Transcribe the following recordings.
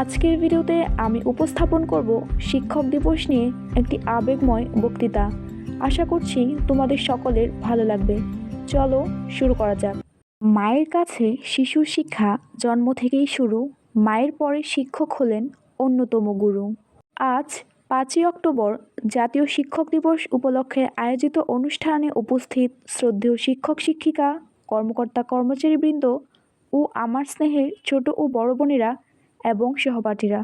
আজকের ভিডিওতে আমি উপস্থাপন করব শিক্ষক দিবস নিয়ে একটি আবেগময় বক্তৃতা। আশা করছি তোমাদের সকলের ভালো লাগবে। চলো শুরু করা যাক। মায়ের কাছে শিশুর শিক্ষা জন্ম থেকেই শুরু। মায়ের পরে শিক্ষক হলেন অন্যতম গুরু। আজ পাঁচই অক্টোবর জাতীয় শিক্ষক দিবস উপলক্ষে আয়োজিত অনুষ্ঠানে উপস্থিত শ্রদ্ধেয় শিক্ষক শিক্ষিকা, কর্মকর্তা কর্মচারীবৃন্দ ও আমার স্নেহের ছোট ও বড় বোনেরা এবং সহপাঠীরা।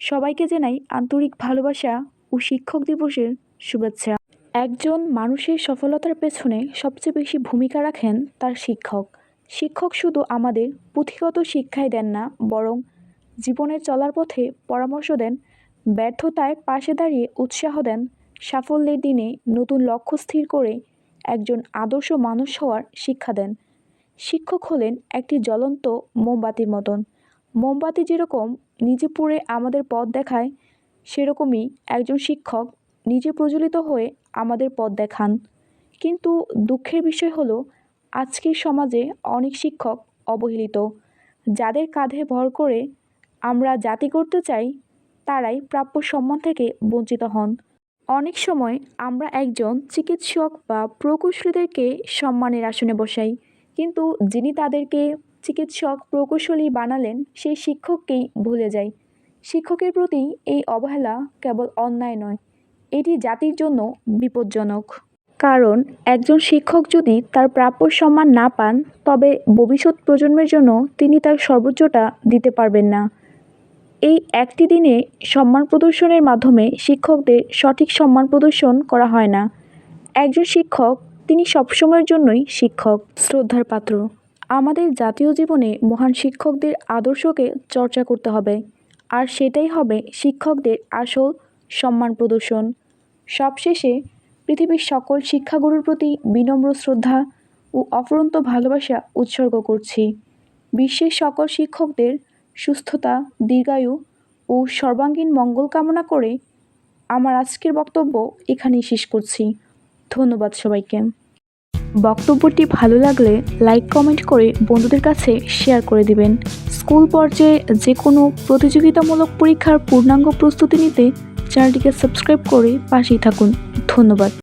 সবাইকে জানাই আন্তরিক ভালোবাসা ও শিক্ষক দিবসের শুভেচ্ছা। একজন মানুষের সফলতার পেছনে সবচেয়ে বেশি ভূমিকা রাখেন তার শিক্ষক। শিক্ষক শুধু আমাদের পুঁথিগত শিক্ষাই দেন না, বরং জীবনের চলার পথে পরামর্শ দেন ব্যর্থতায় পাশে দাঁড়িয়ে উৎসাহ দেন, সাফল্যের দিনে নতুন লক্ষ্য স্থির করে একজন আদর্শ মানুষ হওয়ার শিক্ষা দেন। শিক্ষক হলেন একটি জ্বলন্ত মোমবাতির মতন। মোমবাতি যেরকম নিজে পুড়ে আমাদের পথ দেখায়, সেরকমই একজন শিক্ষক নিজে প্রজ্বলিত হয়ে আমাদের পথ দেখান। কিন্তু দুঃখের বিষয় হলো, আজকের সমাজে অনেক শিক্ষক অবহেলিত, যাদের কাঁধে ভর করে আমরা জাতি করতে চাই, তারাই প্রাপ্য সম্মান থেকে বঞ্চিত হন। অনেক সময় আমরা একজন চিকিৎসক বা প্রকৌশলীদেরকে সম্মানের আসনে বসাই, কিন্তু যিনি তাদেরকে চিকিৎসক প্রকৌশলী বানালেন সেই শিক্ষককেই ভুলে যাই। শিক্ষকের প্রতি এই অবহেলা কেবল অন্যায় নয়, এটি জাতির জন্য বিপজ্জনক। কারণ একজন শিক্ষক যদি তার প্রাপ্য সম্মান না পান, তবে ভবিষ্যৎ প্রজন্মের জন্য তিনি তার সর্বোচ্চটা দিতে পারবেন না। এই একটি দিনে সম্মান প্রদর্শনের মাধ্যমে শিক্ষকদের সঠিক সম্মান প্রদর্শন করা হয় না। একজন শিক্ষক তিনি সবসময়ের জন্যই শিক্ষক। শ্রদ্ধার পাত্র। আমাদের জাতীয় জীবনে মহান শিক্ষকদের আদর্শকে চর্চা করতে হবে। আর সেটাই হবে শিক্ষকদের আসল সম্মান প্রদর্শন। সবশেষে পৃথিবীর সকল শিক্ষাগুরুর প্রতি বিনম্র শ্রদ্ধা ও অফুরন্ত ভালোবাসা উৎসর্গ করছি। বিশ্বের সকল শিক্ষকদের সুস্থতা, দীর্ঘায়ু ও সর্বাঙ্গীন মঙ্গল কামনা করে আমার আজকের বক্তব্য এখানেই শেষ করছি। ধন্যবাদ সবাইকে। বক্তব্যটি ভালো লাগলে লাইক, কমেন্ট করে বন্ধুদের কাছে শেয়ার করে দিবেন। স্কুল পর্যায়ে যে কোনো প্রতিযোগিতামূলক পরীক্ষার পূর্ণাঙ্গ প্রস্তুতি নিতে চ্যানেলটিকে সাবস্ক্রাইব করে পাশেই থাকুন। ধন্যবাদ।